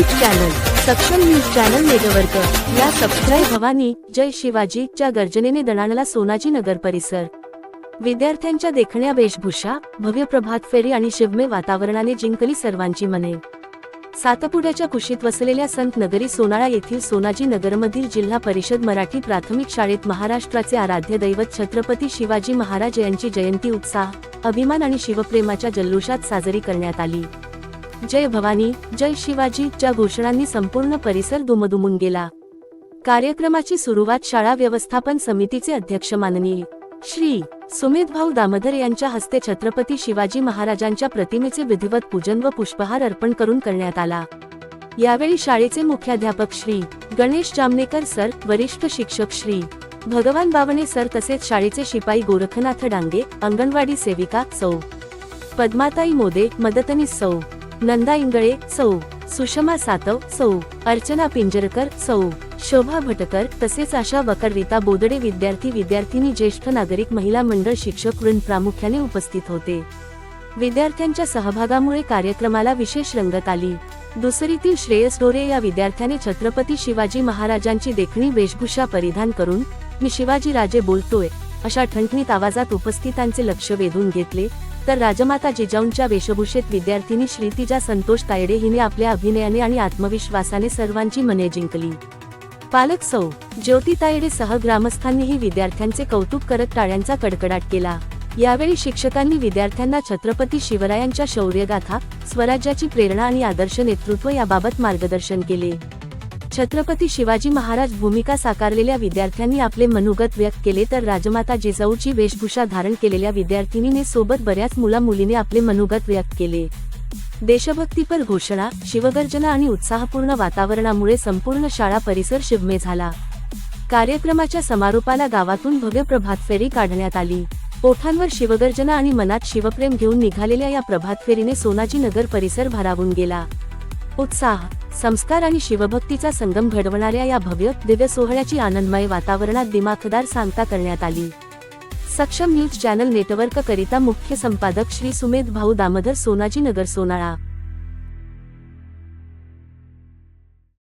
News channel Saksham news channel network. या subscribe Bhavani जय शिवाजी च्या गर्जनेने दणाणला सोनाजी नगर परिसर. विद्यार्थ्यांच्या देखण्या वेशभूषा भव्य प्रभात फेरी आणि शिवमय वातावरणाने जिंकली सर्वांची मने. सातपुड्याच्या कुशीत वसलेल्या संत नगरी सोनाळा येथील सोनाजी नगरमधील जिल्हा परिषद मराठी प्राथमिक शाळेत महाराष्ट्राचे आराध्य दैवत छत्रपती शिवाजी महाराज यांची जयंती उत्साह अभिमान आणि शिवप्रेमाच्या जल्लोषात साजरी करण्यात आली. जय भवानी जय शिवाजी च्या घोषणांनी संपूर्ण परिसर दुमदुमून गेला. कार्यक्रमाची सुरुवात शाळा व्यवस्थापन समितीचे अध्यक्ष माननीय श्री. सुमित भाऊ दामोदर यांच्या हस्ते छत्रपती शिवाजी महाराजांच्या प्रतिमेचे विधिवत पूजन व पुष्पहार अर्पण करून करण्यात आला. यावेळी शाळेचे मुख्याध्यापक श्री. गणेश जामनेकर सर वरिष्ठ शिक्षक श्री. भगवान बावणे सर तसेच शाळेचे शिपाई गोरखनाथ डांगे अंगणवाडी सेविका सौ. पद्माताई मोदे मदतनीस सौ. नंदा इंगळे सौ. सुषमा सातव सौ. अर्चना पिंजरकर सौ. शोभा भटकर तसेच आशा वकरविता बोदडे विद्यार्थी विद्यार्थिनी ज्येष्ठ नागरिक महिला मंडळ शिक्षक वृंद प्रामुख्याने उपस्थित होते. विद्यार्थ्यांच्या सहभागामुळे कार्यक्रमाला विशेष रंगत आली. दुसरीतील श्रेयस डोरे या विद्यार्थ्याने छत्रपती शिवाजी महाराजांची देखणी वेशभूषा परिधान करून मी शिवाजी राजे बोलतोय अशा ठणठणीत आवाजात उपस्थितांचे लक्ष वेधून घेतले. तर राजमाता जिजाऊंच्या वेशभूषेत विद्यार्थिनी श्रीतिजा संतोष तायडे हिने आपल्या अभिनयाने आणि आत्मविश्वासाने सर्वांची मने जिंकली. पालक सौ ज्योती तायडे सह ग्रामस्थांनीही विद्यार्थ्यांचे कौतुक करत टाळ्यांचा कडकडाट केला. यावेळी शिक्षकांनी विद्यार्थ्यांना छत्रपती शिवरायांच्या शौर्यगाथा स्वराज्याची प्रेरणा आणि आदर्श नेतृत्व याबाबत मार्गदर्शन केले. छत्रपती शिवाजी महाराज भूमिका साकारलेल्या विद्यार्थ्यांनी आपले मनोगत व्यक्त केले तर राजमाता जिजाऊची वेशभूषा धारण केलेल्या विद्यार्थिनीने सोबत बऱ्याच मुला मुलीने आपले मनोगत व्यक्त केले. देशभक्तीपर घोषणा शिवगर्जना आणि उत्साहपूर्ण वातावरणामुळे संपूर्ण शाळा परिसर शिवमे झाला. कार्यक्रमाच्या समारोपाला गावातून भव्य प्रभात फेरी काढण्यात आली. ओठांवर शिवगर्जना आणि मनात शिवप्रेम घेऊन निघालेल्या या प्रभात फेरीने सोनाजी नगर परिसर भरावून गेला. उत्साह संस्कार आणि शिवभक्तीचा संगम घडवणाऱ्या या भव्य दिव्य सोहळ्याची आनंदमय वातावरणात दिमाखदार सांगता करण्यात आली. सक्षम न्यूज चॅनल नेटवर्क करिता मुख्य संपादक श्री सुमेध भाऊ दामोदर सोनाजी नगर सोनाळा.